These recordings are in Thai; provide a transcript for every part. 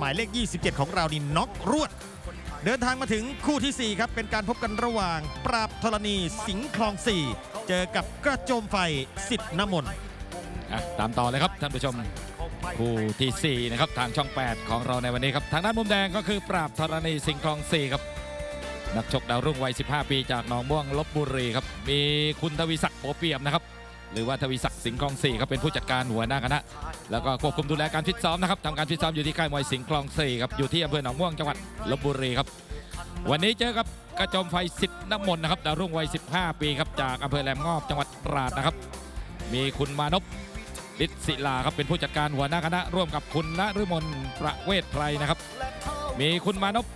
หมายเลข 27 ของเรานี่น็อกรวด เดินทางมาถึงคู่ที่ 4 ครับ เป็นการพบกันระหว่าง ปราบธรณีสิงห์คลอง 4 เจอกับกระโจมไฟสิทธิ์น้ำมนต์อะตามต่อเลยครับท่านผู้ชมคู่ที่ 4 นะครับ ทางช่อง 8 ของเราในวันนี้ครับ ทางด้านมุมแดงก็คือปราบธรณีสิงห์คลอง 4 ครับ นักชกดาวรุ่งวัย 15 ปีจากหนองม่วงลบบุรีครับ มีคุณทวีศักดิ์โปเปียมนะครับ หรือว่าทวีศักดิ์สิงห์คลอง4ครับเป็นผู้จัดการหัวหน้าคณะแล้วก็ควบคุมดูแลการฟิตซ้อมนะครับทำการฟิตซ้อมอยู่ที่ค่ายมวยสิงห์คลอง4ครับอยู่ที่อำเภอหนองม่วงจังหวัดลบบุรีครับวันนี้เจอกับกระโจมไฟสิทธิ์น้ำมนต์นะครับดาวรุ่งวัย 15 ปีครับจากอำเภอแหลมงอบจังหวัดตราดนะครับ มีคุณมานพฤทธิ์ศิลาครับเป็นผู้จัดการหัวหน้าคณะ ร่วมกับคุณณฤมลประเวศไพรนะครับ มีคุณมานพ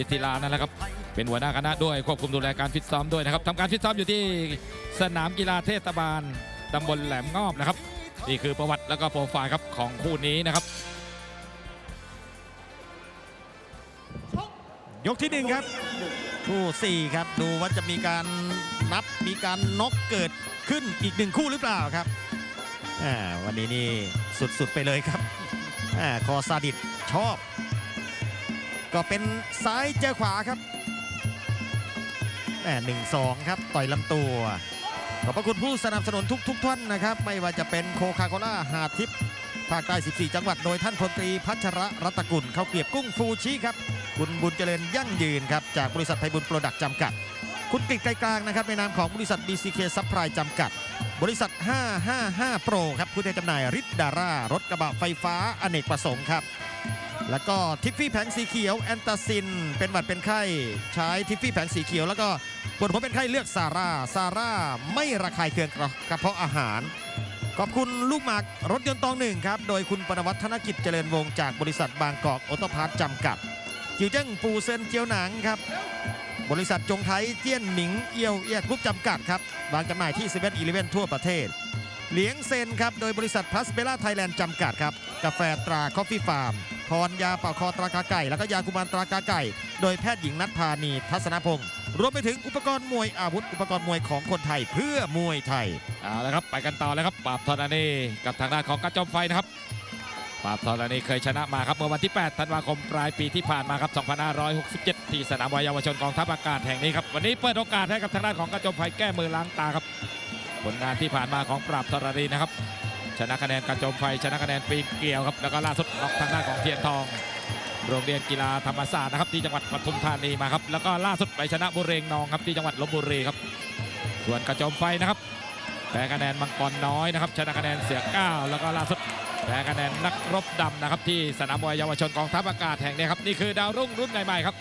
ฤทธิ์ศิลานั่นแหละครับ เป็นหัวหน้าคณะด้วยควบคุมดูแลการฟิตซ้อมด้วยนะครับทำการฟิตซ้อมอยู่ที่สนามกีฬาเทศบาลตำบลแหลมงอบนะครับนี่คือประวัติแล้วก็โปรไฟล์ครับของคู่นี้นะครับ ยกที่หนึ่งครับคู่สี่ครับ ดูว่าจะมีการนับมีการน็อกเกิดขึ้นอีกหนึ่งคู่หรือเปล่าครับวันนี้นี่สุดๆไปเลยครับอคอซาดิสชอบ ก็เป็นซ้ายเจอขวาครับ แหนึ่งสองครับ ต่อยลำตัวขอบพระคุณผู้สนับสนุนทุกทุกท่านนะครับ ไม่ว่าจะเป็นโคคาโคล่าหาดทิพย์ภาคใต้ 14 จังหวัด โดยท่านพลตรีพัชระรัตกุลเขาเกลียบกุ้งฟูชิครับ คุณบุญเจริญยั่งยืนครับ จากบริษัทไพบุญโปรดักต์จำกัด คุณกฤษไกลกลางนะครับ ในนามของบริษัท BCK ซัพพลายจำกัด บริษัท 555 Pro ครับผู้แทนจำหน่ายริดดาร่ารถกระบะไฟฟ้าอเนกประสงค์ครับ แล้วก็ทิฟฟี่แผงสีเขียวแอนตาซิน เป็นหวัดเป็นไข้ใช้ทิฟฟี่แผงสีเขียว แล้วก็ปวดหัวเป็นไข้เลือกซาร่าซาร่าไม่ระคายเคืองกระเพาะอาหาร ขอบคุณลูกหมากรถยนต์ตองหนึ่งครับ โดยคุณปนวัฒนกิจเจริญวงศ์จากบริษัทบางกอกออโตพาร์ทจำกัด จิวเจิ้งปูเซนเจียวหนังครับ บริษัทจงไทยเจี้ยนหมิงเอียวเอียดกรุ๊ปจำกัดครับวางจำหน่ายที่เซเว่นอีเลเวนทั่วประเทศเหลียงเซนครับโดยบริษัทพลัสเบล่าไทยแลนด์จำกัดครับกาแฟตราคอฟฟี่ฟาร์ม พรยาเป่าคอตรากาไก่ แล้วก็ยากุมารตรากาไก่ โดยแพทย์หญิงนัทพานีทัศนพงศ์รวมไปถึงอุปกรณ์มวยอาวุธอุปกรณ์มวยของคนไทยเพื่อมวยไทยเอาละครับไปกันต่อเลยครับปราบธรณีกับทางด้านของกระจอมไฟนะครับปราบธรณีเคยชนะมาครับเมื่อวันที่ 8 ธันวาคมปลายปีที่ผ่านมาครับ 2567 ที่สนามวายเยาวชนกองทัพอากาศแห่งนี้ครับวันนี้เปิดโอกาสให้กับทางด้านของกระจอมไฟแก้มือล้างตาครับ ผลงานที่ผ่านมาของปราบธรณีนะครับ ชนะคะแนนกระจมไฟชนะคะแนนปีเกลียวครับแล้วก็ล่าสุดน็อกทางด้านของเทียนทอง โรงเรียนกีฬาธรรมศาสตร์นะครับที่จังหวัดปทุมธานีมาครับแล้วก็ล่าสุดไปชนะบุเรงนองครับที่จังหวัดลบบุรีครับ ส่วนกระจมไฟนะครับแพ้คะแนนมังกรน้อยนะครับชนะคะแนนเสือก้าวแล้วก็ล่าสุดแพ้คะแนนนักรบดำนะครับที่สนามมวยเยาวชนกองทัพอากาศแห่งนี้ครับนี่คือดาวรุ่งรุ่นใหม่ๆครับ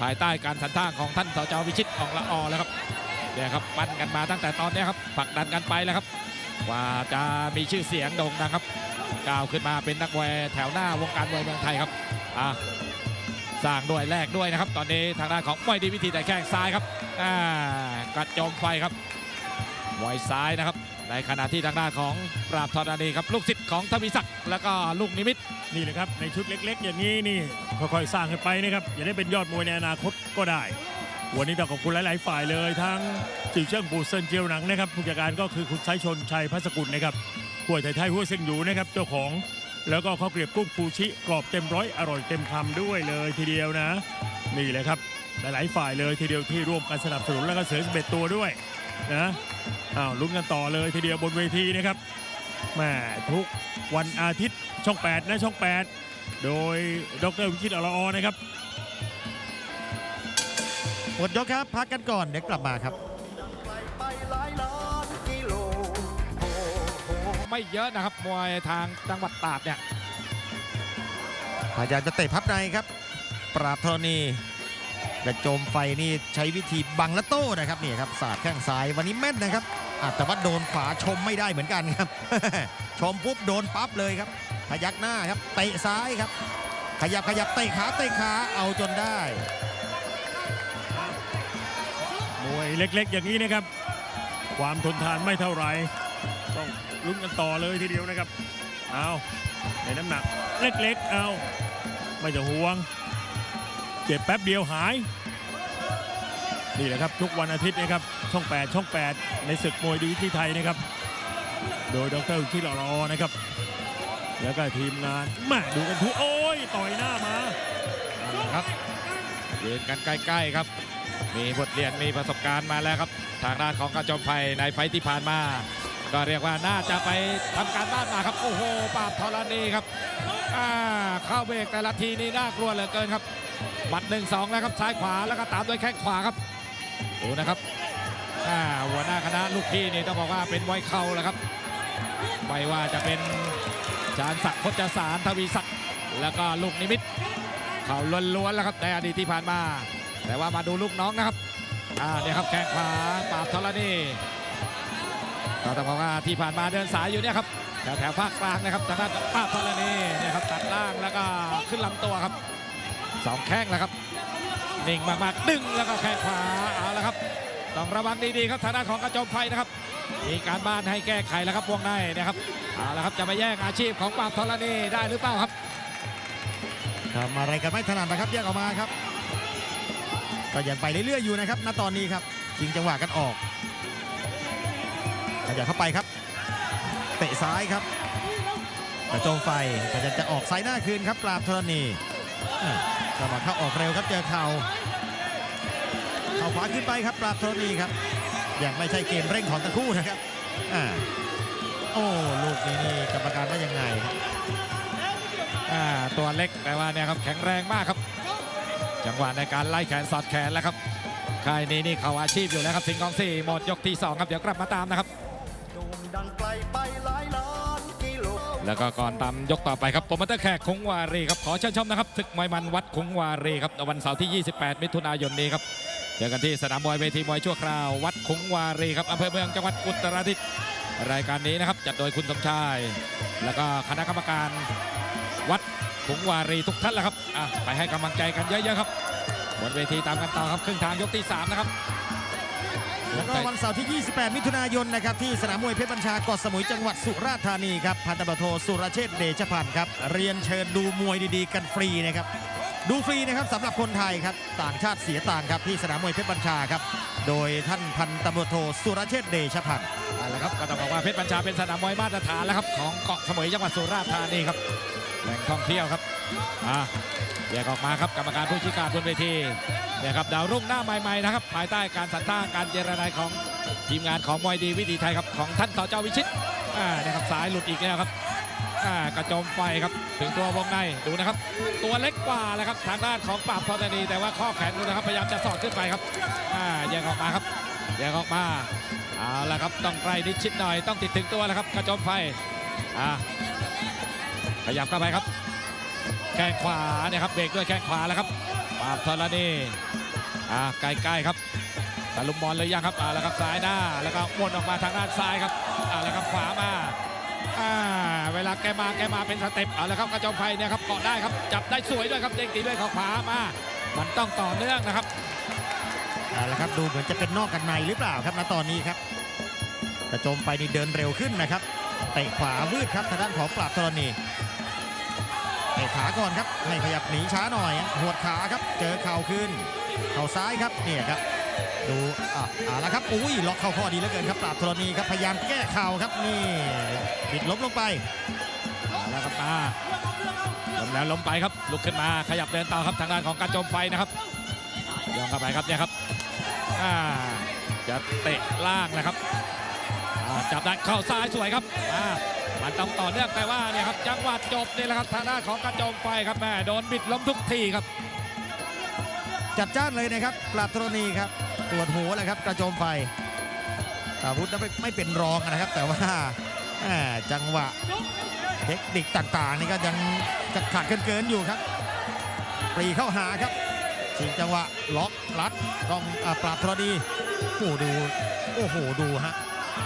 ภายใต้การสันท่างของท่านสจวิชิตของละอแล้วครับเนี่ยครับปั้นกันมาตั้งแต่ตอนนี้ครับผลักดันกันไปแล้วครับ กว่าจะมีชื่อเสียงโด่งดังครับก้าวขึ้นมาเป็นนักมวยแถวหน้าวงการมวยเมืองไทยครับอะสร้างด้วยแลกด้วยนะครับ ตอนนี้ทางด้านของมวยดีวิธีแต่แข้งซ้ายครับอ่ากระโจมไฟครับมวยซ้ายนะครับ ในขณะที่ทางด้านของปราบธรณีครับลูกศิษย์ของทวีศักดิ์แล้วก็ลูกนิมิตนี่แหละครับในชุดเล็ก ๆ อย่างนี้นี่ค่อยๆสร้างกันไปนะครับอย่าได้เป็นยอดมวยในอนาคตก็ได้ วันนี้ต้องขอบคุณหลาย ๆ ฝ่ายเลยทั้งจิวเจิ้งปูเซินเจียวหนังนะครับผู้จัดการก็คือคุณไชชนชัยพัสกุลนะครับหัวไทยไทยหัวเซิงอยู่นะครับเจ้าของ แล้วก็ข้าวเกรียบกุ้งฟูชิกรอบเต็มร้อยอร่อยเต็มคำด้วยเลยทีเดียวนะ นี่แหละครับหลาย ๆ ฝ่ายเลยทีเดียวที่ร่วมกันสนับสนุนแล้วก็เสือสเบ็ดตัวด้วยนะอ้าวลุ้นกันต่อเลยทีเดียวบนเวทีนะครับแม่ทุกวันอาทิตย์ช่อง 8 นะช่อง 8 โดยดรวิชิตอรอนะครับ หมดยกครับ พักกันก่อนเดี๋ยวกลับมาครับไปหลายล้านกิโลโอ้โหไม่เยอะนะครับมวยทางจังหวัดตราดเนี่ยพยายามจะเตะพับในครับ ปราบธรณีกระโจมไฟนี่ใช้วิธีบังและโต้นะครับนี่ครับสาดแข้งซ้ายวันนี้แม่นนะครับอาแต่ว่าโดนขวาชมไม่ได้เหมือนกันครับ ชมปุ๊บโดนปั๊บเลยครับ พยักหน้าครับเตะซ้ายครับ ขยับขยับเตะขาเตะขาเอาจนได้มว ยเล็ก ๆ อย่างนี้นะครับ ความทนทานไม่เท่าไหร่ต้องลุ้นกันต่อเลยทีเดียวนะครับเอาในน้ำหนักเล็ก ๆ เอาไม่ต้องห่วง เจ็บแป๊บเดียวหาย นี่แหละครับทุกวันอาทิตย์นะครับช่อง 8 ช่อง 8 ในศึกมวยดีที่ไทยนะครับ โดยดรที่หล่อนะครับ แล้วก็ทีมงานแมาดูกันทุกโอ้ยต่อยหน้ามาครับยืนกันใกล้ๆครับ มีบทเรียนมีประสบการณ์มาแล้วครับ ทางด้านของกระจอมไฟในไฟท์ที่ผ่านมา ก็เรียกว่าน่าจะไปทำการบ้านมาครับโอ้โหปราบธรณีครับอ่าเข้าเบรกแต่ละทีนี่น่ากลัวเหลือเกินครับหมัดหนึ่งสองแล้วครับซ้ายขวาแล้วก็ตามด้วยแข้งขวาครับดูนะครับอ่าหัวหน้าคณะลูกพี่นี่ต้องบอกว่าเป็นมวยเข่าแหละครับไม่ว่าจะเป็นจานศักดิ์พจสารทวีศักดิ์แล้วก็ลูกนิมิตเขาล้วนๆแล้วครับในอดีตที่ผ่านมา แต่ว่ามาดูลูกน้องนะครับอ่าเนี่ยครับแข้งขวาปราบธรณีก็ต้องบอกว่าที่ผ่านมาเดินสายอยู่เนี่ยครับแถวแถวภาคกลางนะครับทางด้านปราบธรณีเนี่ยครับตัดล่างแล้วก็ขึ้นลำตัวครับสองแข้งแล้วครับนิ่งมากๆดึงแล้วก็แข้งขวาเอาละครับ ต้องระวังดีๆครับทางด้านของกระโจมไฟนะครับมีการบ้านให้แก้ไขแล้วครับวงในนะครับเอาละครับจะไปแย่งอาชีพของปราบธรณีได้หรือเปล่าครับทำอะไรกันไม่ถนัดนะครับแยกออกมาครับ ก็ยังไปเรื่อยๆอยู่นะครับ ณตอนนี้ครับชิงจังหวะกันออกขยับเข้าไปครับ เตะซ้ายครับกระโจมไฟก็จะจะออกซ้ายหน้าคืนครับปราบธรณีอะจังหวะเข้าออกเร็วครับเจอเข่าเข่าขวาขึ้นไปครับปราบธรณีครับยังไม่ใช่เกมเร่งของทั้งคู่นะครับอ่าโอ้ลูกนี้นี่กรรมการว่ายังไงครับอ่าตัวเล็กแต่ว่าเนี่ยครับแข็งแรงมากครับ จังหวะในการไล่แขนสอดแขนแล้วครับค่ายนี้นี่เขาอาชีพอยู่แล้วครับสิงห์กองสี่หมดยกที่สองครับเดี๋ยวกลับมาตามนะครับโด่งดังไกลไปหลายล้านกิโลแล้วก็ก่อนตามยกต่อไปครับโปรโมเตอร์แขกคงวารีครับขอเชิญชมนะครับศึกมวยมันวัดคงวารีครับวันเสาร์ที่ 28 มิถุนายนนี้ครับเจอกันที่สนามมวยเวทีมวยชั่วคราววัดคงวารีครับอำเภอเมืองจังหวัดอุตรดิตถ์รายการนี้นะครับจัดโดยคุณสมชาย แล้วก็คณะกรรมการวัด คงวารีทุกท่านแหละครับอะไปให้กำลังใจกันเยอะๆครับบนเวทีตามกันต่อครับครึ่งทางยกที่สามนะครับ แล้วก็วันเสาร์ที่ 28 มิถุนายนนะครับที่สนามมวยเพชรบัญชาเกาะสมุยจังหวัดสุราษฎร์ธานีครับพันตำรวจโทสุรเชษฐ์เดชพันธ์ครับเรียนเชิญดูมวยดีๆ กันฟรีนะครับดูฟรีนะครับสำหรับคนไทยครับต่างชาติเสียต่างครับที่สนามมวยเพชรบัญชาครับโดยท่านพันตำรวจโทสุรเชษฐ์เดชพันธ์เอาละครับก็ต้องบอกว่าเพชรบัญชาเป็นสนามมวยมาตรฐานแล้วครับของเกาะสมุยจังหวัดสุราษฎร์ธานีครับ แหล่งท่องเที่ยวครับอ่าแยกออกมาครับกรรมการผู้ชี้ขาดบนเวทีเนี่ยครับดาวรุ่งหน้าใหม่ๆนะครับภายใต้การสันต้างการเจรนายของทีมงานของมวยดีวิถีไทยครับของท่านสเจ้าวิชิตอ่าเนี่ยครับสายหลุดอีกแล้วครับอ่ากระโจมไฟครับถึงตัววงในดูนะครับ ตัวเล็กกว่าแหละครับทางด้านของปราบธรณีแต่ว่าข้อแขนดูนะครับพยายามจะสอดขึ้นไปครับอ่าแยกออกมาครับแยกออกมาเอาละครับต้องใกล้นิดชิดหน่อยต้องติดถึงตัวแล้วครับกระโจมไฟอ่า ขยับเข้าไปครับ แข้งขวาเนี่ยครับเบรกด้วยแข้งขวาแล้วครับปราบธรณีอ่าใกล้ๆครับตะลุมบอลเลยยังครับเอาและครับซ้ายหน้าแล้วก็วนออกมาทางด้านซ้ายครับเอาและครับขวามาอ่าเวลาแกมาแกมาเป็นสเต็ปเอาและครับกระโจมไฟเนี่ยครับเกาะได้ครับจับได้สวยด้วยครับเด้งตีด้วยเขาขวามา มันต้องต่อเนื่องนะครับเอาละครับดูเหมือนจะเป็นนอกกันในหรือเปล่าครับณตอนนี้ครับ กระโจมไปนี่เดินเร็วขึ้นนะครับเตะขวาวืดครับทางด้านของปราบธรณี เตะขาก่อนครับให้ขยับหนีช้าหน่อยหัวดขาครับ เจอเข่าขึ้น เข่าซ้ายครับเนี่ยครับ ดูอะเอาละครับอุ้ยล็อกเข้าข้อดีเหลือเกินครับปราบธรณีครับพยายามแก้เข่าครับนี่ปิดล้มลงไปแล้วครับมาล้มแล้วล้มไปครับลุกขึ้นมาขยับเดินต่อครับทางด้านของการจมไฟนะครับย่องเข้าไปครับเนี่ยครับอ่าจะเตะล่างนะครับ จับได้เข้าซ้ายสวยครับอ่ามันต้องต่อเนื่องแต่ว่าเนี่ยครับจังหวะจบนี่แหละครับทางด้านของกรโจมไฟครับแม่โดนบิดล้มทุกทีครับ จัดจ้านเลยนะครับปราบธรณีครับตรวจหัวเลยครับกระโจมไฟอาวุธนั้นไม่ไม่เป็นรองนะครับ แต่ว่าแหม่จังหวะเทคนิคต่างๆ นี่ก็ยังจะขาดเกินๆอยู่ครับปรีเข้าหาครับชิงจังหวะล็อกรัดต้องอาปราบธรณีโอ้โหดูโอ้โหดูฮะ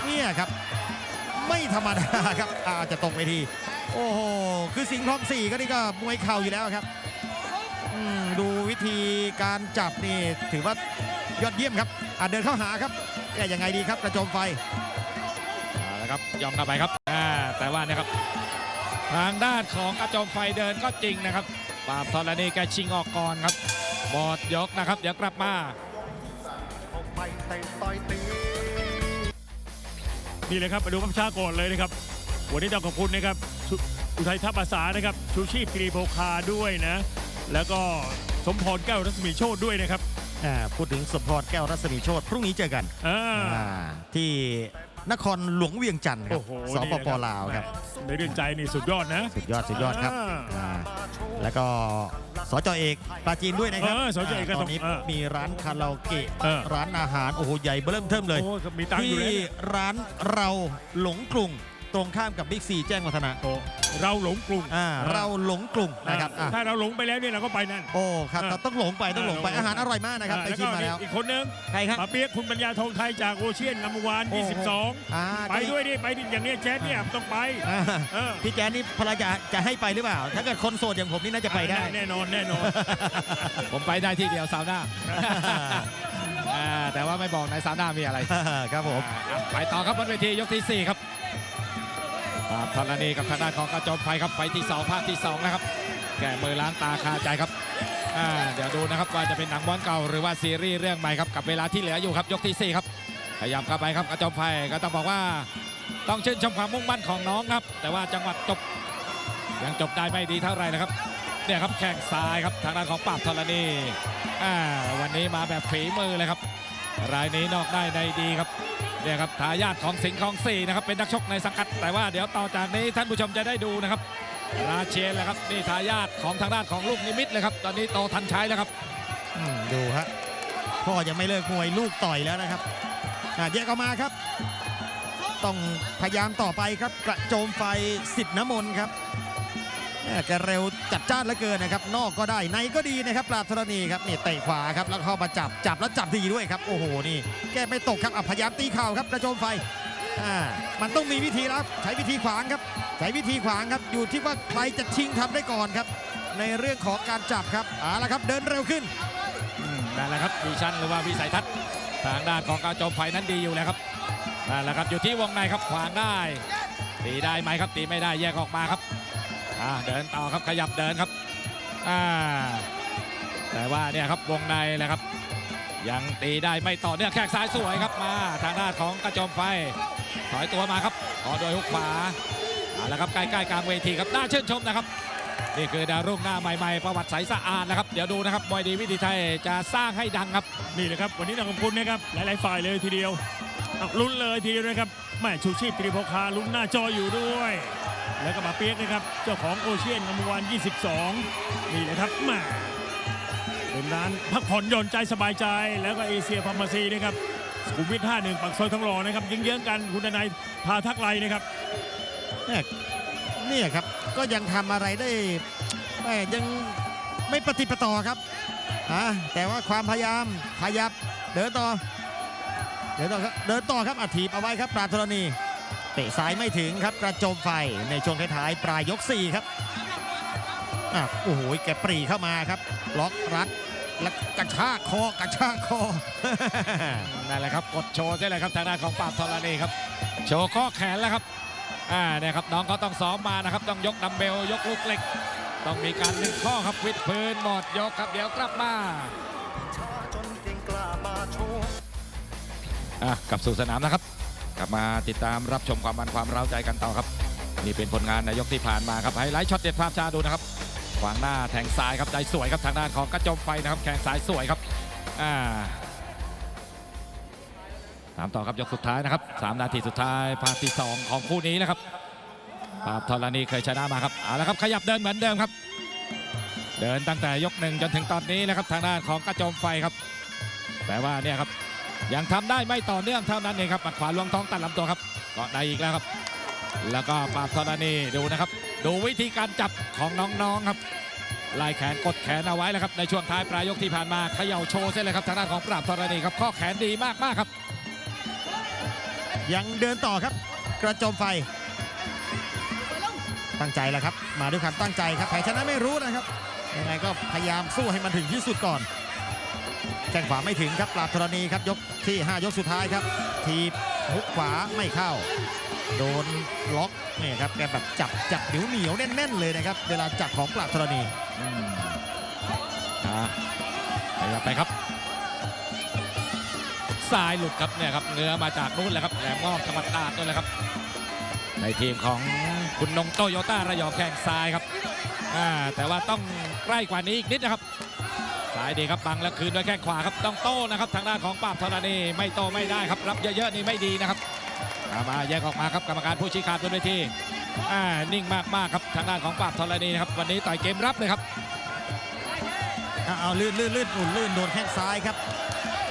เนี่ยครับ ไม่ธรรมดาครับอาจจะตกไปที โอ้โห คือสิงห์ทองสี่ก็นี่ก็มวยเข่าอยู่แล้วครับดูวิธีการจับนี่ถือว่ายอดเยี่ยมครับอาจเดินเข้าหาครับแก้ยังไงดีครับกระโจมไฟเอาละครับยองเข้าไปครับอ่าแต่ว่านะครับ ทางด้านของกระโจมไฟเดินก็จริงนะครับปราบธรณีแกชิงออกก่อนครับหมดยกนะครับ เดี๋ยวกลับมา นี่เลยครับมาดูกำชาก่อนเลยนะครับ วันนี้ต้องขอบคุณนะครับสุอุทัยทัพอาสานะครับชูชีพกรีโพคาด้วยนะ แล้วก็สมพรแก้วรัศมีโชตด้วยนะครับอ่าพูดถึงสมพรแก้วรัศมีโชตพรุ่งนี้เจอกันอ่าอ่าที่นครหลวงเวียงจันทร์ครับโอ้โหสปปนี่นะลาวครับในเรื่องใจนี่สุดยอดนะ สุดยอดสุดยอดครับอ่าอ่าแล้วก็ สจเอกปราจีนด้วยนะครับเออสจเอกก็าต้ตองอนนี้เออมีร้านคาราโอเกะเออร้านอาหารโอ้โหใหญ่เบิ่มเทิมเลยโอ้มีตังค์อยู่ที่แล้วเนี่ย ร้านเราหลงกรุง ตรงข้ามกับบิ๊กซีแจ้งวัฒนะโอ้เราหลงกรุงอ่าเราหลงกรุงนะครับอะถ้าเราหลงไปแล้วเนี่ยเราก็ไปนั่น โอ้ครับเออแต่ต้องหลงไปต้องหลงไปเอออาหารอร่อยมากนะครับอ่าไปแล้วชิก็มมาแล้วอีกคนนึงใครครับปาเปียกคุณปัญญาทองไทยจากโอเชียนนัมวานโอ้โห22อ่าไปด้วยดิไปดิอย่างเนี้ยแจ๊ดเนี่ยต้องไปอ่าเออพี่แจ๊ดนี่ภรรยาจะให้ไปหรือเปล่า ถ้าเกิดคนโสดอย่างผมนี่น่าจะไปได้แน่นอนแน่นอน ผมไปได้ที่เดียวซาวน่าอ่าแต่ว่าไม่บอกในซาวน่ามีอะไรครับผมอะไปต่อครับบนเวทียกที่4ครับ ปราบธรณีกับทางด้านของกระโจมไฟครับไฟที่2ภาคที่2นะครับ แก่มือล้างตาคาใจครับเดี๋ยวดูนะครับว่าจะเป็นหนังม้วนเก่าหรือว่าซีรีส์เรื่องใหม่ครับกับเวลาที่เหลืออยู่ครับยกที่ 4 ครับขยับเข้าไปครับกระโจมไฟก็ต้องบอกว่าต้องชื่นชมความมุ่งมั่นของน้องครับ แต่ว่าจังหวัดจบยังจบได้ไม่ดีเท่าไหร่นะครับเนี่ยครับแข้งซ้ายครับทางด้านของปราบธรณีวันนี้มาแบบฝีมือเลยครับ รายนี้นอกได้ในดีครับ เนี่ยครับทายาทของสิงห์คลองสี่นะครับเป็นนักชกในสังกัด แต่ว่าเดี๋ยวต่อจากนี้ท่านผู้ชมจะได้ดูนะครับ ราเชนแหละครับนี่ทายาทของทางด้านของลูกนิมิตเลยครับ ตอนนี้โตทันใช้แล้วครับอืมดูฮะพ่อยังไม่เลิกมวยลูกต่อยแล้วนะครับอะแยกออกมาครับ ต้องพยายามต่อไปครับกระโจมไฟสิทธิ์น้ำมนต์ครับ แกเร็วจัดจ้านเหลือเกินนะครับ นอกก็ได้ในก็ดีนะครับปราบธรณีครับนี่เตะขวาครับแล้วเข้ามาจับจับแล้วจับดีด้วยครับ โอ้โหนี่ แกไม่ตกครับพยายามตีเข่าครับกระโจมไฟอ่ามันต้องมีวิธีแล้วใช้วิธีขวางครับใช้วิธีขวางครับอยู่ที่ว่าใครจะชิงทำได้ก่อนครับ ในเรื่องของการจับครับเอาละครับเดินเร็วขึ้นอืมนั่นแหละครับวิชั่นหรือว่าวิสัยทัศน์ทางด้านของกระโจมไฟนั้นดีอยู่แล้วครับนั่นแหละครับอยู่ที่วงในครับขวางได้ตีได้ไหมครับตีไม่ได้แยกออกมาครับ อ่าเดินต่อครับขยับเดินครับอ่าแต่ว่าเนี่ยครับวงในแหละครับ ยังตีได้ไม่ต่อเนื่องแข้งซ้ายสวยครับมา ทางด้านของกระโจมไฟ ถอยตัวมาครับขอโดยฮุกขวาเอาละครับใกล้ๆกลางเวทีครับน่าชื่นชมนะครับนี่คือดาวรุ่งหน้าใหม่ๆ ประวัติใสสะอาดนะครับ เดี๋ยวดูนะครับมวยดีวิธีไทยจะสร้างให้ดังครับ นี่แหละครับ วันนี้ต้องขอบคุณนะครับ หลายๆฝ่ายเลยทีเดียวลุ้นเลยทีเดียวนะครับแม่ชูชีพกรีโพคาลุ้นหน้าจออยู่ด้วย แล้วก็มาเปียกนะครับ เจ้าของโอเชียนนัมวัน22 นี่แหละครับม่เป็นร้านพักผ่อนหย่อนใจสบายใจ แล้วก็เอเชียฟาร์มาซีนะครับสุขุมวิท51ปากซอยทองหล่อนะครับยิงเยื้องๆกันคุณนายพาทักไลนะครับเนี่ยเนี่ยครับก็ยังทำอะไรได้แม่ยังไม่ปฏิปต่อครับอะแต่ว่าความพยายามขยับเดินต่อ เดินต่อครับเดินต่อครับอัดถีบเอาไว้ครับปราบธรณี ตะซ้ายไม่ถึงครับกระโจมไฟในช่วงท้ายๆปลายยก 4 ครับอะโอ้โหแกปรีเข้ามาครับ ล็อกรัดแล้วกระชากคอกระชากคอนั่นแหละครับกดโชว์ใช่เลยครับทางด้านของปราบธรณีครับ โชว์ข้อแขนแล้วครับอ่าเนี่ยครับน้องเขาต้องซ้อมมานะครับ ต้องยกดัมเบลยกลูกเหล็ก ต้องมีการดึงข้อครับวิดพื้นหมดยกครับเดี๋ยวกลับมาช้าจนเก่ามาโชว์อะกลับสู่สนามนะครับ กลับมาติดตามรับชมความมันความเร้าใจกันต่อครับ นี่เป็นผลงานในยกที่ผ่านมาครับไฮไลท์ช็อตเด็ดภาพชาดูนะครับขวางหน้าแทงซ้ายครับได้สวยครับทางด้านของกระจมไฟนะครับแข้งซ้ายสวยครับอ่าตามต่อครับยกสุดท้ายนะครับสามนาทีสุดท้ายภาคที่สองของคู่นี้นะครับปราบธรณีเคยชนะมาครับเอาละครับขยับเดินเหมือนเดิมครับ เดินตั้งแต่ยกหนึ่งจนถึงตอนนี้นะครับทางด้านของกระจมไฟครับ แต่ว่าเนี่ยครับ ยังทำได้ไม่ต่อเนื่องเท่านั้นเองครับหมัดขวาลวงท้องตัดลำตัวครับเกาะในอีกแล้วครับ แล้วก็ปราบธรณีดูนะครับ ดูวิธีการจับของน้องๆครับไล่แขนกดแขนเอาไว้แล้วครับในช่วงท้ายปลายยกที่ผ่านมาเขย่าโชว์เส้นเลยครับทางด้านของปราบธรณีครับข้อแขนดีมากๆครับ ยังเดินต่อครับ กระโจมไฟ ตั้งใจแล้วครับ มาด้วยความตั้งใจครับแพ้ชนะไม่รู้นะครับยังไงก็พยายามสู้ให้มันถึงที่สุดก่อน แข้งขวาไม่ถึงครับปราบธรณีครับยกที่ 5 ยกสุดท้ายครับ ทีบฮุกขวาไม่เข้า โดนล็อกเนี่ยครับแกแบบจับจับเหนียวเหนียวแน่น ๆ เลยนะครับ เวลาจับของปราบธรณีอ่าขยับไปครับซ้ายหลุดครับเนี่ยครับเนื้อมาจากนู้นแหละครับแหลมงอบจังหวัดตราดนู่นแหละครับ ในทีมของคุณนงโตโยต้าระยองแข้งซ้ายครับแต่ว่าต้องใกล้กว่านี้อีกนิดนะครับ สายดีครับบังแล้วคืนด้วยแข้งขวาครับต้องโต้นะครับทางด้านของปราบธรณีไม่โต้ไม่ได้ครับรับเยอะๆนี่ไม่ดีนะครับเอามาแยกออกมาครับกรรมการผู้ชี้ขาดบนเวทีอ่านิ่งมากๆครับทางด้านของปราบธรณีนะครับวันนี้ต่อยเกมรับเลยครับเอาลื่นลื่นลื่นอุ่นลื่นโดนแข้งซ้ายครับ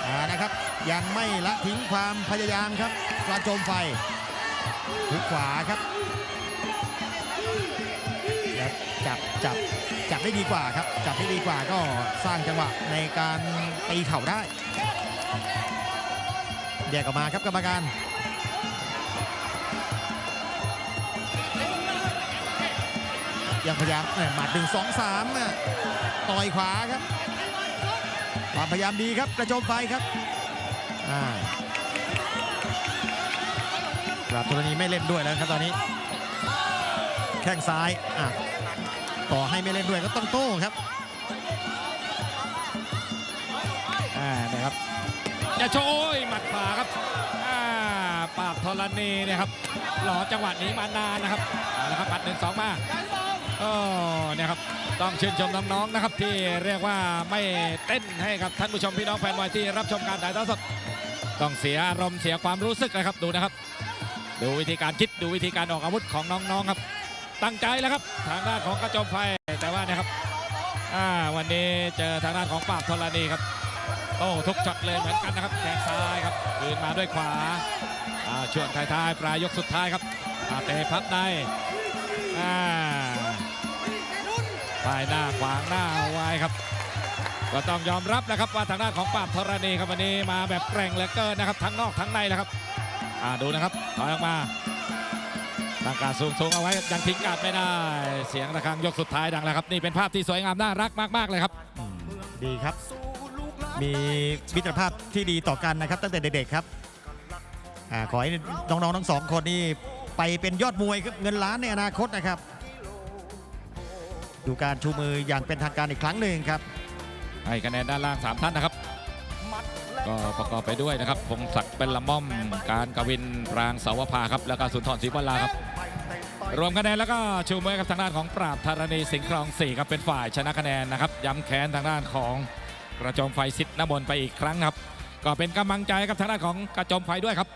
อ่านะครับ ยังไม่ละทิ้งความพยายามครับกระโจมไฟหุกขวาครับ จับจับจับได้ดีกว่าครับ จับได้ดีกว่าก็สร้างจังหวะในการตีเข่าได้แยกออกมาครับกรรมการยังพยายามหมัดหนึ่งสองสามน่ะต่อยขวาครับความพยายามดีครับกระโจมไฟครับอ่าปราบธรณีไม่เล่นด้วยแล้วครับตอนนี้ แข้งซ้ายอะ ต่อให้ไม่เล่นด้วยก็ต้องโต้ครับอ่านะครับจะโชยหมัดขวาครับอ่าปราบธรณีเนะครับหล่อจังหวะนี้มานานนะครับเอาละครับหมัดหนึ่งสองมาโอ้เนี่ยครับต้องชื่นชมน้องๆนะครับ ที่เรียกว่าไม่เต้นให้กับท่านผู้ชมพี่น้องแฟนบอยที่รับชมการถ่ายทอดสดต้องเสียอารมณ์เสียความรู้สึกนะครับดูนะครับ ดูวิธีการคิดดูวิธีการออกอาวุธของน้องๆครับ ตั้งใจแล้วครับ ทางด้านของกระจมไฟแต่ว่านะครับวันนี้เจอทางด้านของปราบธรณีครับ โอ้ทุกช็อตเลยเหมือนกันนะครับแขนซ้ายครับคืนมาด้วยขวาช่วงท้ายๆปลายยกสุดท้ายครับอาเตะพับในอ่าป้ายหน้าขวางหน้าเอาไว้ครับ ก็ต้องยอมรับนะครับว่าทางด้านของปราบธรณีครับวันนี้มาแบบแกร่งเหลือเกินนะครับ ทั้งนอกทั้งในนะครับดูนะครับถอยออกมา ตั้งการสูงสูงๆเอาไว้ยังทิ้งการดไม่ได้ เสียงระฆังยกสุดท้ายดังแล้วครับ นี่เป็นภาพที่สวยงามน่ารักมากๆเลยครับ ดีครับ มีมิตรภาพที่ดีต่อกันนะครับ ตั้งแต่เด็กๆครับอาขอให้น้องๆทั้งสองคนนี่ไปเป็นยอดมวยครับเงินล้านในอนาคตนะครับ ดูการชูมืออย่างเป็นทางการอีกครั้งหนึ่งครับให้คะแนนด้านล่าง 3 ท่านนะครับ ก็ประกอบไปด้วยนะครับพงศักดิ์เป็นละม่อมการกวินปรางเสาวภาครับ แล้วก็สุนทรศรีวราครับ รวมคะแนนแล้วก็ชูมือกับทางด้านของปราบธารณีสิงห์คลองสี่ครับเป็นฝ่ายชนะคะแนนนะครับ ย้ำแค้นทางด้านของกระจอมไฟสิทธิ์นบนไปอีกครั้งครับ ก็เป็นกำลังใจกับทางด้านของกระจอมไฟด้วยครับ